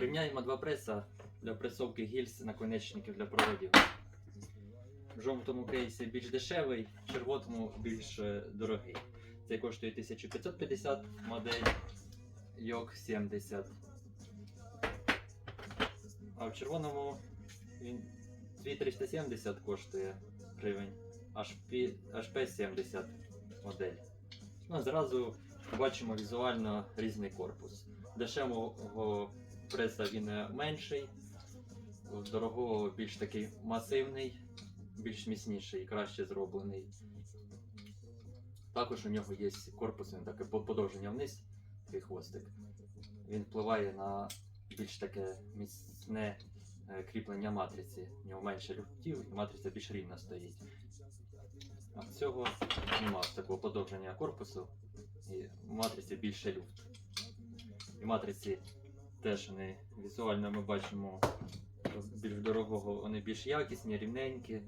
Порівняємо два преса для пресовки гільз наконечників для проводів. В жовтому кейсі більш дешевий, в червоному більш е, дорогий. Цей коштує 1550 модель Йок 70. А в червоному він 2370 коштує гривень. HP, HP 70 модель. Ну, зразу бачимо візуально різний корпус. Дешевого преса він е, менший, у дорогого більш такий масивний, більш міцніший, краще зроблений. Також у нього є корпус, він таке подовження вниз, такий хвостик. Він впливає на більш таке міцне е, кріплення матриці. У нього менше люфтів і матриця більш рівно стоїть. А в цього немає такого подовження корпусу і в матриці більше люфт. І матриці теж вони візуально ми бачимо більш дорогого, вони більш якісні, рівненькі,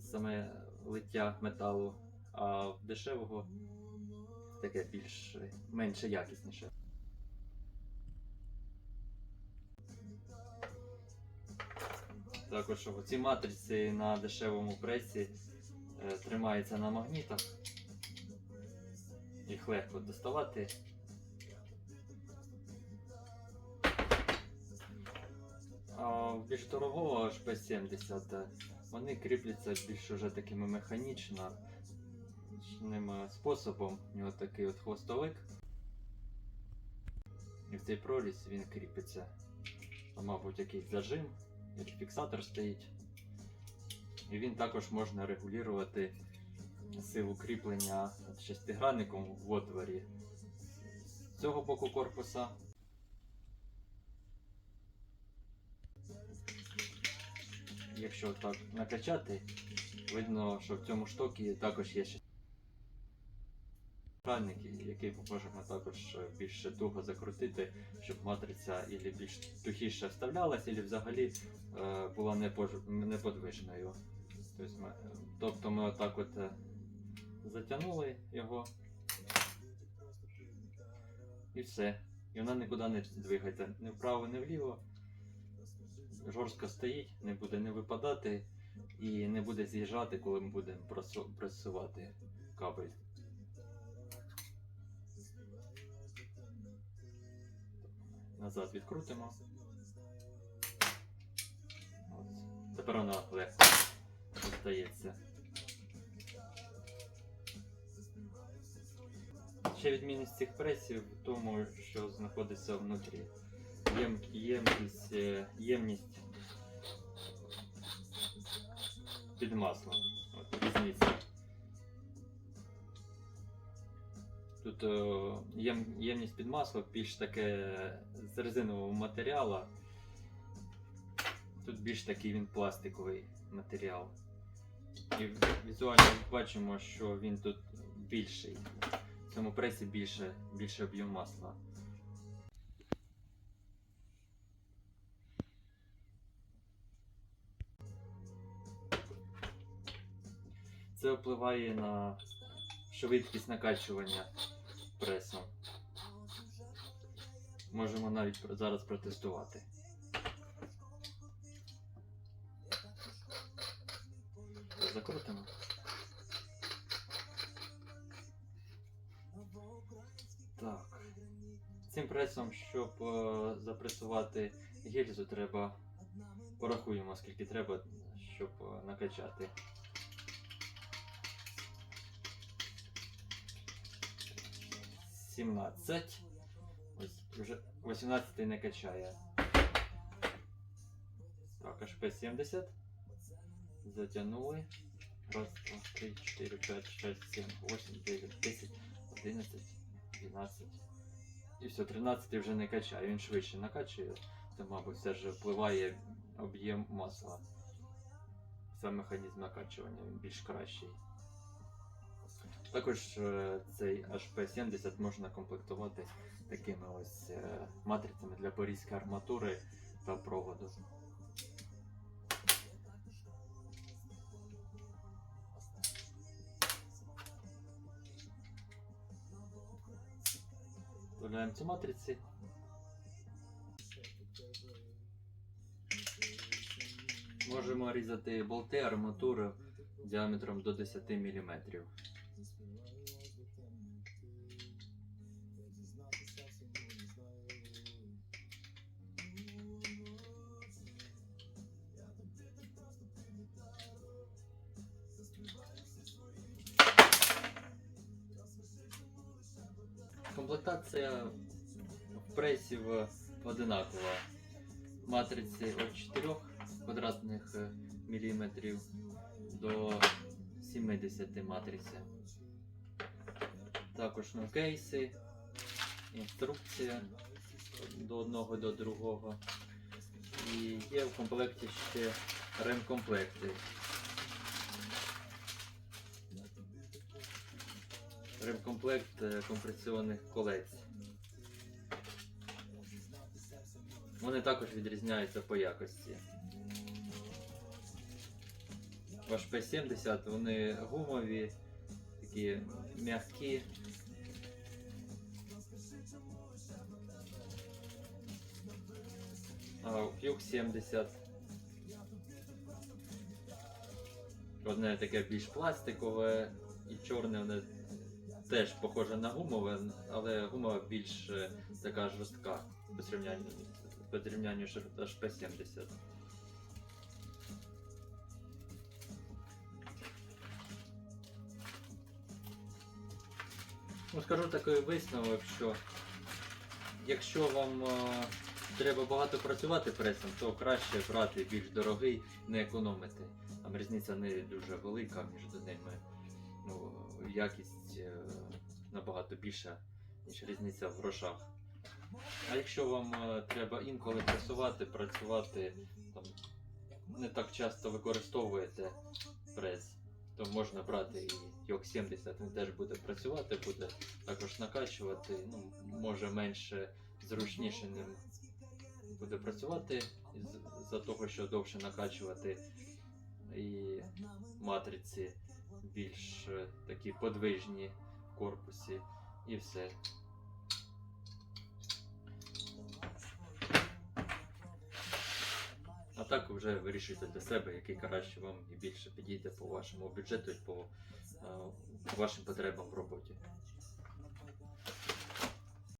саме лиття металу, а дешевого таке більш менше якісніше. Також ці матриці на дешевому пресі е, тримаються на магнітах. Їх легко доставати. А більш дорогого HP70 е, вони кріпляться більш уже такими механічно е, способом. У нього такий от хвостовик. І в цей проріз він кріпиться. Там, мабуть, якийсь зажим, як фіксатор стоїть. І він також можна регулювати силу кріплення шестигранником в отворі з цього боку корпуса. Якщо так накачати, видно, що в цьому штокі також є шестигранник, який можемо також більш туго закрутити, щоб матриця ілі більш тухіше вставлялась, ілі взагалі е, була неподвижною. Тобто ми, тобто ми отак от е, затягнули його. І все. І вона нікуди не двигається. Ні вправо, ні вліво. Жорстко стоїть, не буде не випадати і не буде з'їжджати, коли ми будемо просу- пресувати кабель. Назад відкрутимо. От. Тепер вона легко здається. Ще відмінність цих пресів в тому, що знаходиться внутрі. Єм, ємкість, е, ємність під маслом. От, різниця. Тут е, єм, ємність під масло більш таке з резинового матеріалу. Тут більш такий він пластиковий матеріал. І візуально бачимо, що він тут більший. В цьому пресі більше, більше об'єм масла. Це впливає на швидкість накачування пресом. Можемо навіть зараз протестувати. Закрутимо. Так. Цим пресом, щоб е, запресувати гільзу, треба порахуємо, скільки треба, щоб е, накачати. Сімнадцять. Ось вже 18 не качає. Так, HP 70. Затягнули. Раз, два, три, чотири, п'ять, шесть, сім, восемь, дев'ять, десять, одинадцять, дванадцять. І все, 13 вже не качає, він швидше накачує, то, мабуть, все ж впливає об'єм масла. Сам механізм накачування він більш кращий. Також е, цей HP70 можна комплектувати такими ось е, матрицями для порізки арматури та проводу. Вставляємо ці матриці. Можемо різати болти, арматуру діаметром до 10 мм. В пресів одинакова. Матриці від 4 квадратних е, міліметрів до 70 матриці. Також ну, кейси, інструкція до одного до другого. І є в комплекті ще ремкомплекти. Ремкомплект е, компресіонних колець. Вони також відрізняються по якості. Ваш P70, вони гумові, такі м'які. А у Fuchs 70 одне таке більш пластикове і чорне воно теж похоже на гумове, але гумова більш е, така жорстка по зрівнянню, по зрівнянню з HP70. Ну, скажу такий висновок, що якщо вам е, треба багато працювати пресом, то краще брати більш дорогий, не економити. Там різниця не дуже велика між ними. Ну, якість е, набагато більша, ніж різниця в грошах. А якщо вам е, треба інколи пресувати, працювати, там, не так часто використовуєте прес, то можна брати і Йок 70, він теж буде працювати, буде також накачувати, ну, може менше зручніше ним буде працювати за того, що довше накачувати і матриці більш е, такі подвижні в корпусі і все. А так вже вирішуйте для себе, який краще вам і більше підійде по вашому бюджету і по по вашим потребам в роботі.